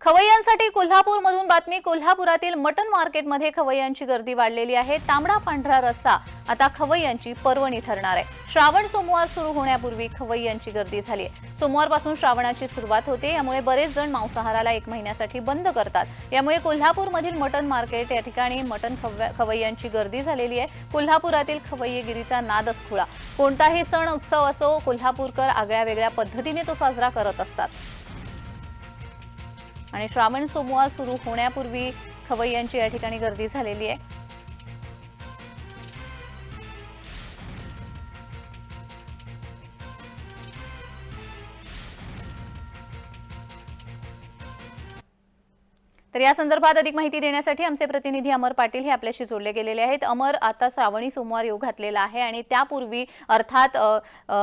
खवय्यांसाठी कोल्हापूरमधून बातमी. कोल्हापुरातील मटन मार्केटमध्ये खवय्यांची गर्दी वाढलेली आहे. तांबडा पांढरा रस्सा. आता खवय्यांची पर्वणी ठरणार आहे. श्रावण सोमवार सुरू होण्यापूर्वी खवय्यांची गर्दी झाली आहे. सोमवारपासून श्रावणाची सुरुवात होते. यामुळे बरेच जण मांसाहाराला एक महिन्यासाठी बंद करतात. यामुळे कोल्हापूरमधील मटन मार्केट या ठिकाणी मटन खव्या- खवय्यांची गर्दी झालेली आहे. कोल्हापुरातील खवय्यगिरीचा नादच खुळा. कोणताही सण उत्सव असो कोल्हापूरकर आगळ्या वेगळ्या पद्धतीने तो साजरा करत असतात. आणि श्रावण सोमवार सुरू होण्यापूर्वी खवय्यांची या ठिकाणी गर्दी झालेली आहे. तर या संदर्भात अधिक माहिती देण्यासाठी आमचे प्रतिनिधी अमर पाटील हे आपल्याशी जोडले गेलेले आहेत. अमर आता श्रावणी सोमवार योग घातलेला आहे आणि त्यापूर्वी अर्थात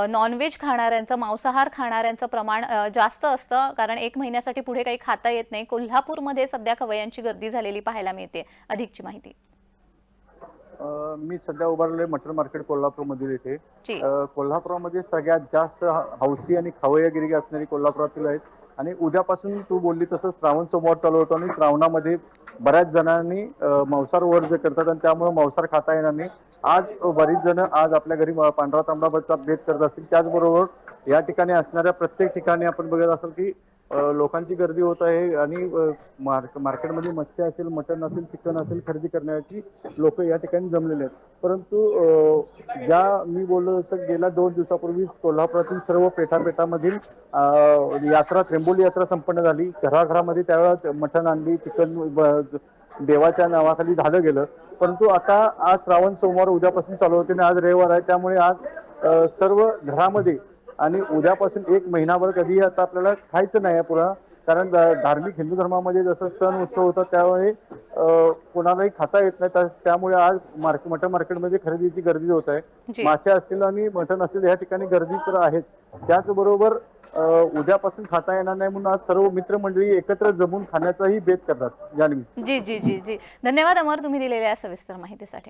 नॉनव्हेज खाणाऱ्यांचं मांसाहार खाणाऱ्यांचं प्रमाण जास्त असतं. कारण एक महिन्यासाठी पुढे काही खाता येत नाही. कोल्हापूरमध्ये सध्या खवय्यांची गर्दी झालेली पाहायला मिळते. अधिकची माहिती. मी सध्या उभारलोय मटन मार्केट कोल्हापूरमधील इथे. कोल्हापुरामध्ये सगळ्यात जास्त हौसी आणि खवय्यगिरी असणारी कोल्हापुरातील आहेत. आणि उद्यापासून तू बोलली तसं श्रावण सोमवार चालू होतो आणि श्रावणामध्ये बऱ्याच जणांनी मांसार वर्ज करतात आणि त्यामुळे मांसार खाता येणार नाही. आज बरीच जण आज आपल्या घरी पांढरा तांबडा भेट करत असतील. त्याचबरोबर या ठिकाणी असणाऱ्या प्रत्येक ठिकाणी आपण बघत असाल की लोकांची गर्दी होत आहे आणि मार्क मार्केटमध्ये मच्छी असेल मटण असेल चिकन असेल खरेदी करण्यासाठी लोक या ठिकाणी जमलेले आहेत. परंतु ज्या मी बोललो जसं गेल्या दोन दिवसापूर्वीच कोल्हापुरातील सर्व पेठापेठामधील यात्रा त्रेंबोली यात्रा संपन्न झाली. घराघरामध्ये त्यावेळा मटण आणली चिकन ब- देवाच्या नावाखाली झालं गेलं. परंतु आता आज श्रावण सोमवार उद्यापासून चालू होते आणि आज रविवार आहे. त्यामुळे आज सर्व घरामध्ये आणि उद्यापासून एक महिनाभर कधी आता आपल्याला खायचं नाही आहे पुन्हा कारण धार्मिक हिंदू धर्मामध्ये जसं सण उत्सव होता त्यावेळी कोणालाही खाता येत नाही. त्या- त्यामुळे आज मार्केट मटन मार्केटमध्ये खरेदीची गर्दी होत आहे. मासे असतील आणि मटण असतील या ठिकाणी गर्दी तर आहेच. त्याचबरोबर उद्यापासून खाता येणार नाही म्हणून आज सर्व मित्रमंडळी एकत्र जमून खाण्याचाही बेत करतात. जान्हवी जी जी जी जी. धन्यवाद अमर तुम्ही दिलेल्या या सविस्तर माहितीसाठी.